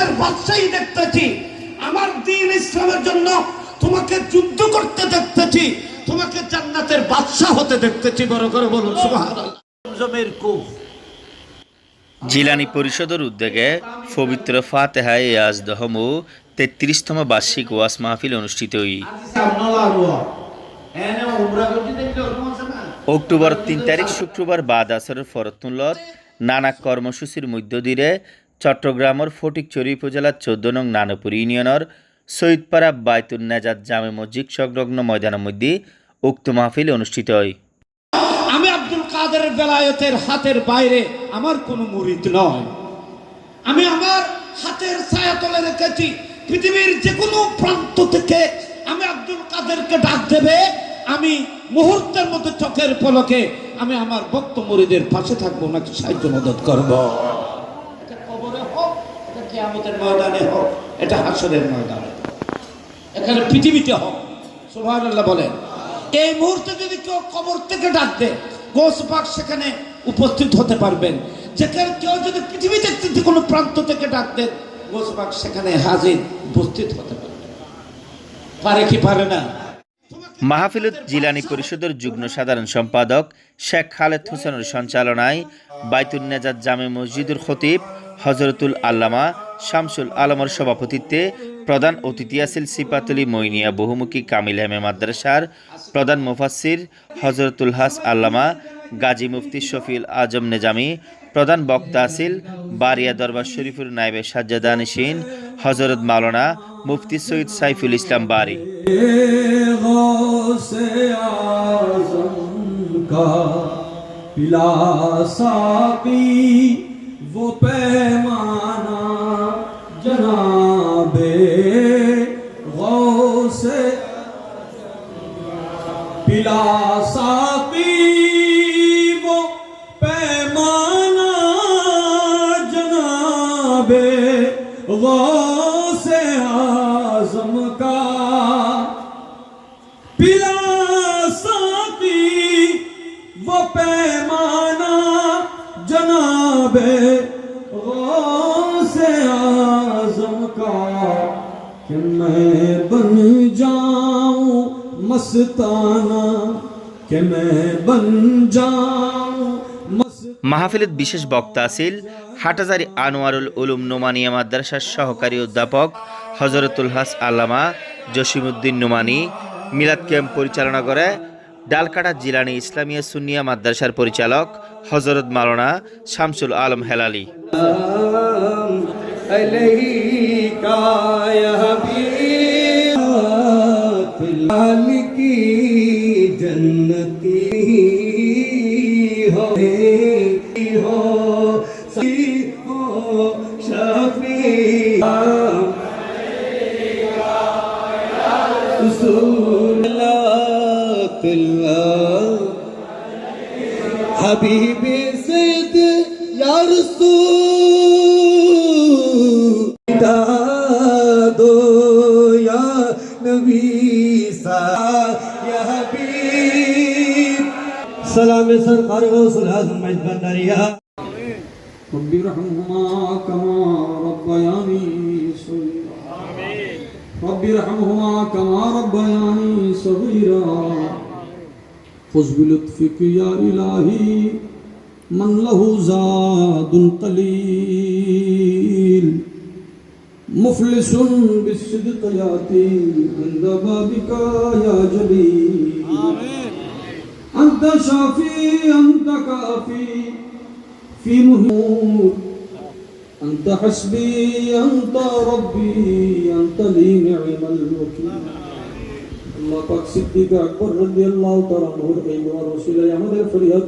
দেশের বাদশাহী দেখতেছি। আমার দিন ইসলামের জন্য তোমাকে যুদ্ধ করতে দেখতেছি। তোমাকে জান্নাতের বাদশাহ হতে দেখতেছি। বড় করে বলুন সুবহানাল্লাহ। জমের কূপ জিলানি পরিষদের উদ্যোগে পবিত্র ফাতেহায় ইয়াজদহম ও তেত্রিশতম বার্ষিক ওয়াস মাহফিল অনুষ্ঠিত হই। অক্টোবর তিন তারিখ শুক্রবার বাদ আসরের ফরতুল্লত নানা কর্মসূচির মধ্য দিয়ে চট্টগ্রামের ফটিকচুরি উপজেলার চোদ্দ নং নানপুর ইউনিয়নের সৈয়দপাড়া বাইতুল নাজাদ জামে মসজিদ সংলগ্ন ময়দানের মধ্যে উক্ত মাহফিল অনুষ্ঠিত হয়। আমি আব্দুল কাদের বেলায়েতের হাতের বাইরে আমার কোনো মুরিদ নয়। আমি আমার হাতের ছায়া তলে রেখেছি, পৃথিবীর যে কোনো প্রান্ত থেকে আমি আব্দুল কাদেরকে ডাক দেবে, আমি মুহূর্তের মধ্যে চোখের পলকে আমি আমার ভক্ত মুরিদের পাশে থাকব নাকি সাহায্য, মদত করব। এটা কিয়ামতের ময়দানে হোক, এটা হাসরের ময়দানে এখানে পৃথিবীতে হোক বলেন। এই মুহূর্তে যদি কেউ কবর থেকে ডাক দেয় সেখানে উপস্থিত হতে পারবেন। যেখানে কেউ যদি পৃথিবী দেখতে কোনো প্রান্ত থেকে ডাক দেন গোস সেখানে হাজির, উপস্থিত হতে পারে কি পারে না? মাহফিলত জিলানি পরিষদের যুগ্ম সাধারণ সম্পাদক শেখ খালেদ হোসেনের সঞ্চালনায় বাইতুল নেজাদ জামে মসজিদুল খতিব হজরতুল আল্লামা শামসুল আলমর সভাপতিত্বে প্রধান অতিথি আছিল সিপাতলি মইনিয়া বহুমুখী কামিল হেমে মাদ্রাসার প্রধান মুফাসির হজরতুল হাস আল্লামা, গাজী মুফতি শফিল আজম নেজামি, প্রধান বক্তা আছিল বারিয়া দরবার শরীফুর নাইবে সাজ্জাদা নিশিন হজরত মাওলানা মুফতি সৈয়দ সাইফুল ইসলাম বারি। से وہ پیمانہ جناب غوث پلا ساقی، وہ پیمانہ جناب غوث اعظم کا۔ پلا ساقی، وہ پیمانہ جناب कि मैं बन जाऊं मस्ताना कि मैं बन जाऊं मस्त মাহফিলত বিশেষ বক্তা আছিল হাটাজারি আনোয়ারুল উলুম নোমানিয়া মাদ্রাসার সহকারী অধ্যাপক হজরতুল হাস আল্লামা জসিমউদ্দিন নোমানি মিলাদ ক্যাম্প পরিচালনা করে ডালকাটা জিলানি ইসলামিয়া সুন্নিয়া মাদ্রাসার পরিচালক হজরত মাওলানা শামসুল আলম হেলালি شفیع دو یا نبی سا سلام سر فارغ و صلح مجبن دریا رب رحمهما كما ارحمهما كما ربياني صغيرا. خذ بلطفك يا إلهي من له زاد قليل. مفلس بالصدق يأتي عند بابك يا جليل. أنت شافي أنت كافي. في مهموم أنت حسبي أنت ربي أنت لي نعم الوكيل আল্লাহ পাক সিদ্দিক আকবর রাদিয়াল্লাহু তাআলা নূর এই দোয়া রসিলাই আমাদের ফরিয়াদ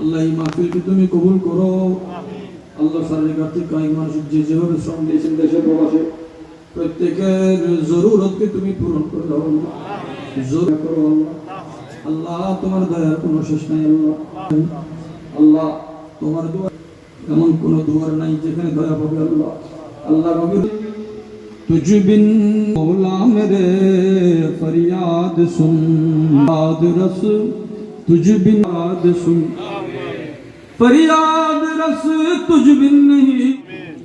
আল্লাহ এই মাহফিলকে তুমি কবুল করো আল্লাহ সারের কাছে কয়েক মানুষ যে যেভাবে শ্রম দিয়েছেন দেশে প্রবাসে প্রত্যেকের জরুরতকে তুমি পূরণ করে দাও আল্লাহ জোর করো আল্লাহ আল্লাহ তোমার দয়ার কোনো শেষ নাই আল্লাহ আল্লাহ তোমার দোয়া এমন কোন দুয়ার নাই যেখানে দয়া পাবে আল্লাহ। আল্লাহ রবি تجھ بن مولا میرے فریاد سن یاد رس تجھ بن یاد سن فریاد رس تجھ نہیں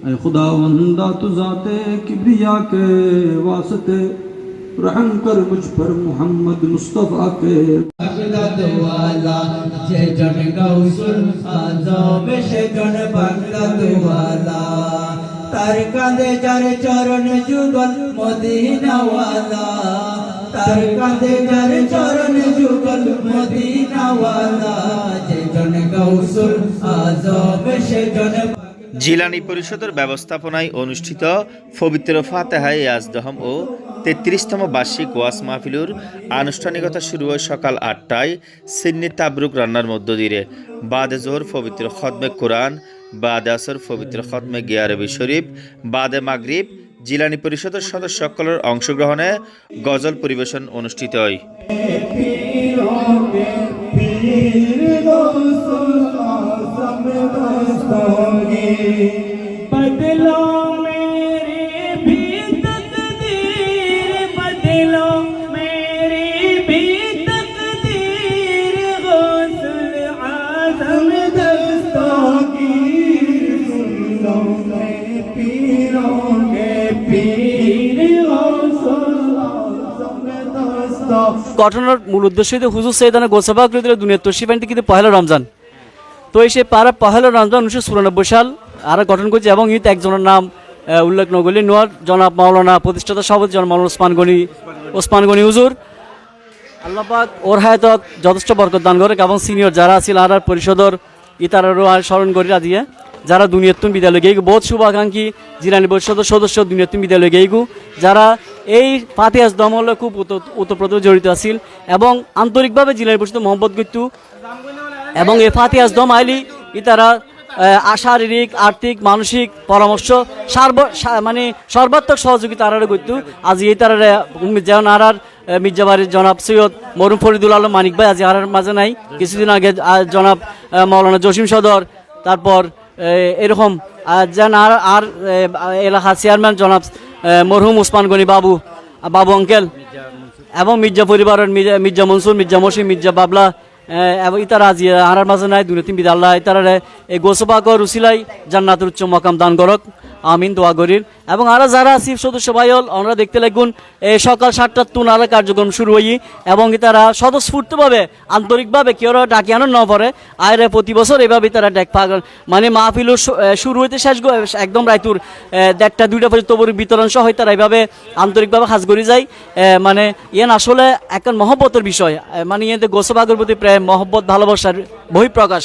اے خدا وندہ تو ذاتِ کبریا کے واسطے رحم کر مجھ پر محمد مصطفیٰ کے বাগদাদওয়ালা যে জন গৌসুল আজম সে জন বাগদাদওয়ালা তার কাঁধে যার চরণ যুগল মদিনাওয়ালা তার কাঁধে যার চরণ যুগল মদিনাওয়ালা যে জন গৌসুল আজম সে জন জিলানি পরিষদের ব্যবস্থাপনায় অনুষ্ঠিত পবিত্র ফাতেহায় ইয়াজদহম ও তেত্রিশতম বার্ষিক ওয়াস মাহফিলুর আনুষ্ঠানিকতা শুরু হয় সকাল আটটায় সিন্নি তাবরুক রান্নার মধ্য দিয়ে। বাদে জোহর পবিত্র খদমে কোরআন, বাদে আসর পবিত্র খদমে গিয়ারবি শরীফ, বাদে মাগরিব জিলানি পরিষদের সদস্য সকলের অংশগ্রহণে গজল পরিবেশন অনুষ্ঠিত হয়। बदलो मेरी भी तकदीर बदलो मेरी भी तकदीर गौसुल आजम दस्तगीर सुन लो मैं पीरों के पीर गौसुल आजम दस्तगीर ঘটনার মূল উদ্দেশ্য হইতে হুজুর সৈদানা গোসাবা আকৃতির দুনিয়ার তশিফানটি কিন্তু পহেলা রমজান তো এই সে পারা পহেলা রমজান উনিশশো চুরানব্বই সাল আর গঠন করছে এবং ইত একজনের নাম উল্লেখ নগলি নোয়ার জনাব মাওলানা প্রতিষ্ঠাতা সভাপতি জন মাওলানা ওসমান গনি ওসমান গনি হুজুর। আল্লাপাক ওর হায়াতত যথেষ্ট বরকত দান করে এবং সিনিয়র যারা আছিল আর পরিষদর ইতারারও আর স্মরণ করি রাজিয়ে যারা দুনিয়াতুন বিদ্যালয় গেইগু, বহুত শুভাকাঙ্ক্ষী জিরানি পরিষদের সদস্য দুনিয়াতুন বিদ্যালয় গেইগু। যারা এই ফাতেহাজ দমলে খুব ওতপ্রোত জড়িত আছিল এবং আন্তরিকভাবে জিলানি পরিষদ মোহাম্মদ গিত্তু এবং এ ফাতিহাজ দম আইলি ইতারা শারীরিক আর্থিক, মানসিক পরামর্শ, সার্ব মানে সর্বাত্মক সহযোগিতা আরারে করতু আজ এই তারারে যেমন আরার মির্জাবাড়ির জনাব সৈয়দ মরুম ফরিদুল আলম মানিক ভাই আজ আরার মাঝে নাই। কিছুদিন আগে জনাব মৌলানা জসিম সদর, তারপর এরকম যেন আর আর এলাকা চেয়ারম্যান জনাব মরহুম উসমান গনি বাবু বাবু অঙ্কেল এবং মির্জা পরিবারের মির্জা মনসুর, মির্জা মসিম মির্জা বাবলা এবং ইতারা আজি হারার মাঝে নাই, দুনিয়া বিদ আল্লাহ ইতারা এই গোসবাকর রুসিলাই জান্নাতুর উচ্চ মকাম দান করক। আমিন দোয়াগরির এবং আরা যারা আছি, সদস্য ভাই হল আমরা দেখতে লাগুন সকাল সাতটার তুন আরা কার্যক্রম শুরু হই, এবং তারা স্বতঃস্ফূর্তভাবে, আন্তরিকভাবে কেউ ডাকি আনন্দ ন পরে আয়রে প্রতি বছর এভাবে তারা ডেক পাগল। মানে মাহফিল শুরু হইতে শেষ একদম রায়তুর দেড়টা, দুইটা পর্যন্ত বিতরণ সহ তারা এইভাবে আন্তরিকভাবে হাজ করি যায় মানে ইয়ান আসলে একটা মহব্বতের বিষয়। মানে ইয়াতে গোসবাগের প্রতি প্রেম, মহব্বত, ভালোবাসার বহিঃপ্রকাশ।